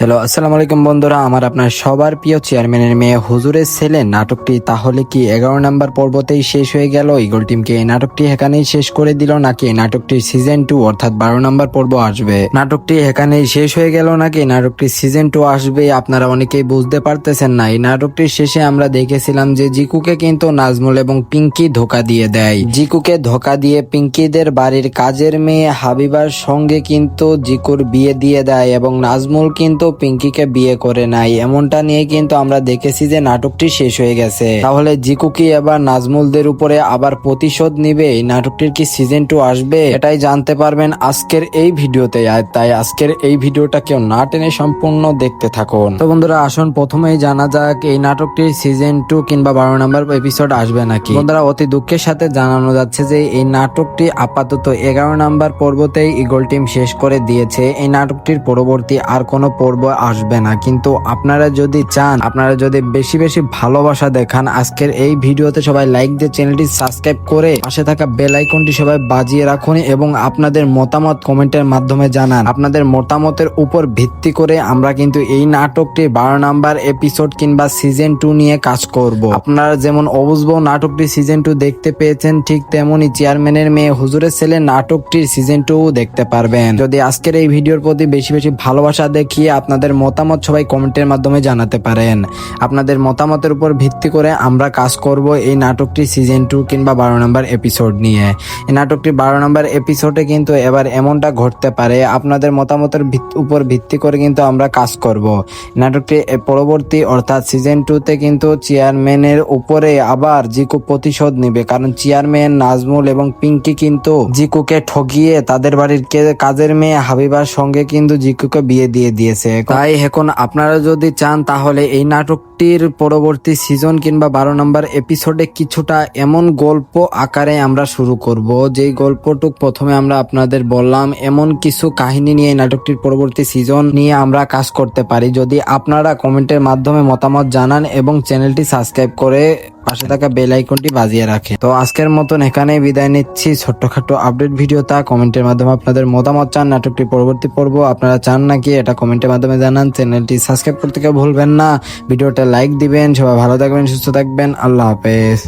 Hello, আসসালামু আলাইকুম বন্ধুরা। আমার আপনার সবার প্রিয় চেয়ারম্যানের মেয়ে হুজুরের ছেলে নাটকটি তাহলে কি এগারো নাম্বার পর্বতেই শেষ হয়ে গেল? ইগল টিমকে এই নাটকটি এখানেই শেষ করে দিল নাকি নাটকটির সিজন টু অর্থাৎ বারো নাম্বার পর্ব আসবে? নাটকটি এখানেই শেষ হয়ে গেল নাকি নাটকটির সিজন টু আসবে? আপনারা অনেকেই বুঝতে পারতেছেন না। এই নাটকটির শেষে আমরা দেখেছিলাম যে জিকুকে কিন্তু নাজমুল এবং পিঙ্কি ধোকা দিয়ে দেয়। জিকুকে ধোকা দিয়ে পিঙ্কিদের বাড়ির কাজের মেয়ে হাবিবার সঙ্গে কিন্তু জিকুর বিয়ে দিয়ে দেয় এবং নাজমুল কিন্তু পিঙ্কিকে বিয়ে করে নাই। এমনটা নিয়ে কিন্তু আমরা দেখেছি যে নাটকটি শেষ হয়ে গেছে। তাহলে জিকু কি এবার নাজমুলদের উপরে আবার প্রতিশোধ নিবে? এই নাটকটির কি সিজন টু আসবে? এটাই জানতে পারবেন আজকের এই ভিডিওতে। তাই আজকের এই ভিডিওটা কেউ না টেনে সম্পূর্ণ দেখতে থাকুন। তো বন্ধুরা, আসুন, প্রথমেই জানা যাক, এই নাটকটির সিজন টু কিংবা বারো নম্বর এপিসোড আসবে নাকি? বন্ধুরা, অতি দুঃখের সাথে জানানো যাচ্ছে যে এই নাটকটি আপাতত এগারো নাম্বার পর্বতেই ইগল টিম শেষ করে দিয়েছে। এই নাটকটির পরবর্তী আর কোনো পর্ব আসবে না, কিন্তু আপনারা যদি চান, আপনারা যদি বেশি বেশি ভালোবাসা দেখান, আজকের এই ভিডিওতে সবাই লাইক দিয়ে চ্যানেলটি সাবস্ক্রাইব করে পাশে থাকা বেল আইকনটি সবাই বাজিয়ে রাখুন এবং আপনাদের মতামত কমেন্টের মাধ্যমে জানান। আপনাদের মতামতের উপর ভিত্তি করে আমরা কিন্তু এই নাটকটি বারো নাম্বার এপিসোড কিংবা সিজন টু নিয়ে কাজ করব। আপনারা যেমন অবুঝবো নাটকটি সিজন টু দেখতে পেয়েছেন, ঠিক তেমনই চেয়ারম্যানের মেয়ে হুজুরের ছেলে নাটকটির সিজন টু দেখতে পারবেন। যদি আজকের এই ভিডিওর প্রতি বেশি বেশি ভালোবাসা দেখিয়ে আপনাদের মতামত সবাই কমেন্টের মাধ্যমে জানাতে পারেন। আপনাদের মতামতের উপর ভিত্তি করে আমরা কাজ করব এই নাটকটি সিজন টু কিংবা বারো নম্বর এপিসোড নিয়ে। এই নাটকটি বারো নম্বর এপিসোডে কিন্তু এবার এমনটা ঘটতে পারে, আপনাদের মতামতের উপর ভিত্তি করে কিন্তু আমরা কাজ করব। নাটকটি পরবর্তী অর্থাৎ সিজন টুতে কিন্তু চেয়ারম্যানের উপরে আবার জিকু প্রতিশোধ নিবে, কারণ চেয়ারম্যান নাজমুল এবং পিঙ্কি কিন্তু জিকুকে ঠগিয়ে তাদের বাড়ির কাজের মেয়ে হাবিবার সঙ্গে কিন্তু জিকুকে বিয়ে দিয়ে দিয়েছে। তাই এখন আপনারা যদি চান তাহলে এই নাটকটির পরবর্তী সিজন কিংবা বারো নম্বর এপিসোডে কিছুটা এমন গল্প আকারে আমরা শুরু করব। যেই গল্পটুক প্রথমে আমরা আপনাদের বললাম, এমন কিছু কাহিনী নিয়ে নাটকটির পরবর্তী সিজন নিয়ে আমরা কাজ করতে পারি। যদি আপনারা কমেন্টের মাধ্যমে মতামত জানান এবং চ্যানেলটি সাবস্ক্রাইব করে পাশে থাকা বেল আইকনটি বাজিয়ে রাখে। তো আজকের মতন এখানে বিদায় নিচ্ছি। ছোট্টখাটো আপডেট ভিডিও তা কমেন্টের মাধ্যমে আপনাদের মতামত চান, নাটকটি পরবর্তী পর্ব আপনারা চান নাকি, এটা কমেন্টের মাধ্যমে জানান। চ্যানেলটি সাবস্ক্রাইব করতে কেউ ভুলবেন না। ভিডিওটা লাইক দিবেন। সবাই ভালো থাকবেন, সুস্থ থাকবেন। আল্লাহ হাফেজ।